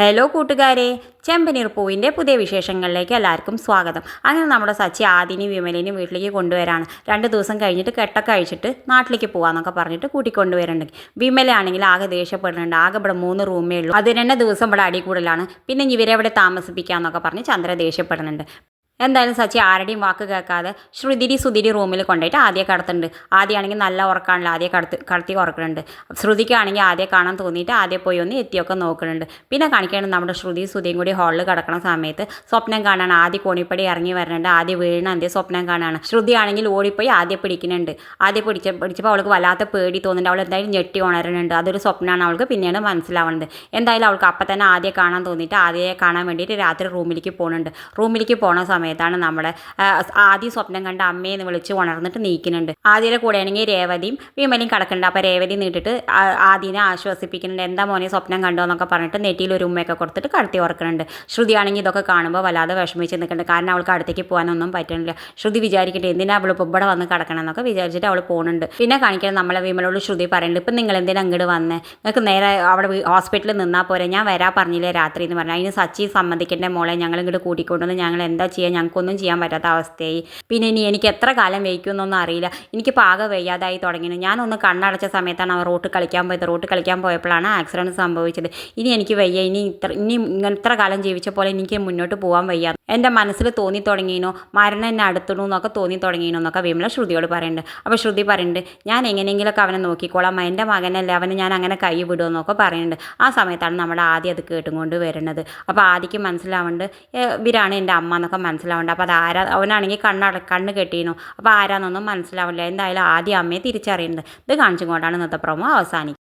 Hello കൂട്ടുകാരെ. ചെമ്പനീർ പൂവിന്റെ പുതിയ വിശേഷങ്ങളിലേക്ക് എല്ലാവർക്കും സ്വാഗതം. അങ്ങനെ നമ്മുടെ സച്ചി ആദിനി വിമലിനെയും വീട്ടിലേക്ക് കൊണ്ടുവരാണ്. രണ്ട് ദിവസം കഴിഞ്ഞിട്ട് കെട്ടൊക്കെ അഴിച്ചിട്ട് നാട്ടിലേക്ക് പോകാമെന്നൊക്കെ പറഞ്ഞിട്ട് കൂട്ടിക്കൊണ്ടുവരുന്നുണ്ട്. വിമലയാണെങ്കിൽ ആകെ ദേഷ്യപ്പെടുന്നുണ്ട്. ആകെ ഇവിടെ മൂന്ന് റൂമേ ഉള്ളൂ. അത് രണ്ട് ദിവസം ഇവിടെ അടി കൂടുതലാണ് പിന്നെ ഇവരെ ഇവിടെ താമസിപ്പിക്കാമെന്നൊക്കെ പറഞ്ഞ് ചന്ദ്ര ദേഷ്യപ്പെടുന്നുണ്ട്. എന്തായാലും സച്ചി ആരുടെയും വാക്ക് കേൾക്കാതെ ശ്രുതിരി സുതിരി റൂമിൽ കൊണ്ടുപോയിട്ട് ആദ്യം കിടത്തുന്നുണ്ട്. ആദ്യമാണെങ്കിൽ നല്ല ഉറക്കാണല്ലോ. ആദ്യം കടത്ത് കടത്തി ഉറക്കുന്നുണ്ട് ശ്രുതിക്കാണെങ്കിൽ ആദ്യം കാണാൻ തോന്നിയിട്ട് ആദ്യം പോയി ഒന്ന് എത്തിയൊക്കെ നോക്കുന്നുണ്ട് പിന്നെ കാണിക്കേണ്ടത് നമ്മുടെ ശ്രുതി സുതിയും കൂടി ഹാളിൽ കിടക്കുന്ന സമയത്ത് സ്വപ്നം കാണാണ്. ആദ്യം കോണിപ്പടി ഇറങ്ങി വരുന്നുണ്ട് ആദ്യം വീണ അന്ത്യ സ്വപ്നം കാണാണ്. ശ്രുതി ആണെങ്കിൽ ഓടിപ്പോയി ആദ്യം പിടിക്കുന്നുണ്ട് ആദ്യം പിടിച്ച പിടിച്ചപ്പോൾ അവൾക്ക് വല്ലാത്ത പേടി തോന്നുന്നുണ്ട്. അവൾ എന്തായാലും ഞെട്ടി ഉണരുന്നുണ്ട്. അതൊരു സ്വപ്നമാണ് അവൾക്ക് പിന്നെയാണ് മനസ്സിലാവുന്നത് എന്തായാലും അവൾക്ക് അപ്പം തന്നെ ആദ്യം കാണാൻ തോന്നിയിട്ട് ആദ്യം കാണാൻ വേണ്ടിയിട്ട് രാത്രി റൂമിലേക്ക് പോകുന്നുണ്ട് റൂമിലേക്ക് പോണ സമയത്താണ് നമ്മുടെ ആദ്യം സ്വപ്നം കണ്ട അമ്മയെ എന്ന് വിളിച്ച് ഉണർന്നിട്ട് നീക്കുന്നുണ്ട്. ആദ്യയുടെ കൂടെ ആണെങ്കിൽ രേവതിയും വിമലയും കിടക്കുന്നുണ്ട്. അപ്പോൾ രേവതി നീട്ടിട്ട് ആദ്യനെ ആശ്വസിപ്പിക്കുന്നുണ്ട്. എന്താ മോനെ സ്വപ്നം കണ്ടോ എന്നൊക്കെ പറഞ്ഞിട്ട് നെറ്റിയിൽ ഒരു ഉമ്മയൊക്കെ കൊടുത്തിട്ട് കടത്തി ഓർക്കുന്നുണ്ട്. ശ്രുതിയാണെങ്കിൽ ഇതൊക്കെ കാണുമ്പോൾ വല്ലാതെ വിഷമിച്ച് നിൽക്കുന്നുണ്ട്. കാരണം അവൾക്ക് അടുത്തേക്ക് പോകാനൊന്നും പറ്റുന്നില്ല. ശ്രുതി വിചാരിക്കട്ടെ എന്തിനാ അവൾ ഇവിടെ വന്ന് കിടക്കണം എന്നൊക്കെ വിചാരിച്ചിട്ട് അവൾ പോകുന്നുണ്ട് പിന്നെ കാണിക്കണം നമ്മളെ വിമലോട് ശ്രുതി പറയുന്നുണ്ട് ഇപ്പം നിങ്ങൾ എന്തിനാ അങ്ങോട്ട് വന്നേ? നിങ്ങൾക്ക് നേരെ അവിടെ ഹോസ്പിറ്റലിൽ നിന്നാൽ പോരെ? ഞാൻ വരാ പറഞ്ഞില്ലേ രാത്രി എന്ന് പറഞ്ഞു. അതിന് സച്ചി സമ്മതിക്കേണ്ട മോളെ ഞങ്ങൾ ഇങ്ങോട്ട് കൂട്ടിക്കൊണ്ടുവന്ന് ഞങ്ങൾ എന്താ ചെയ്യുക ഞങ്ങൾക്കൊന്നും ചെയ്യാൻ പറ്റാത്ത അവസ്ഥയായി. പിന്നെ ഇനി എനിക്ക് എത്ര കാലം വയ്ക്കുമെന്നൊന്നും അറിയില്ല. എനിക്ക് പാകം വയ്യാതായി തുടങ്ങി ഞാനൊന്ന് കണ്ണടച്ച സമയത്താണ് അവർ റോട്ട് കളിക്കാൻ പോയത്. റോട്ട് കളിക്കാൻ പോയപ്പോഴാണ് ആക്സിഡന്റ് സംഭവിച്ചത്. ഇനി എനിക്ക് വയ്യ. ഇനി ഇത്ര ഇനി ഇത്ര കാലം ജീവിച്ച പോലെ എനിക്ക് മുന്നോട്ട് പോകാൻ വയ്യ. എന്റെ മനസ്സിൽ തോന്നി തുടങ്ങിയിനോ? മരണം എന്നെ അടുത്തിടൂ എന്നൊക്കെ തോന്നി തുടങ്ങിയിനോ എന്നൊക്കെ വിമല ശ്രുതിയോട് പറയുന്നുണ്ട് അപ്പോൾ ശ്രുതി പറയുന്നുണ്ട് ഞാൻ എങ്ങനെയെങ്കിലുമൊക്കെ അവനെ നോക്കിക്കോളാം. എന്റെ മകനല്ലേ അവനെ ഞാൻ അങ്ങനെ കൈ വിടുമെന്നൊക്കെ പറയുന്നുണ്ട് ആ സമയത്താണ് നമ്മുടെ ആദ്യം അത് കേട്ടുകൊണ്ട് വരുന്നത്. അപ്പോൾ ആദ്യക്ക് മനസ്സിലാവുന്നുണ്ട് "ഏ, ഇവരാണ് എന്റെ അമ്മ എന്നൊക്കെ മനസ്സിലാവുന്നുണ്ട് അപ്പോൾ അത് ആരാ അവനാണെങ്കിൽ കണ്ണട കണ്ണ് കെട്ടിയിരുന്നു. അപ്പോൾ ആരാന്നൊന്നും മനസ്സിലാവില്ല. എന്തായാലും ആദ്യം അമ്മയെ തിരിച്ചറിയുന്നത് ഇത് കാണിച്ചും കൊണ്ടാണ് ഇന്നത്തെ പ്രമോ അവസാനിക്കുന്നത്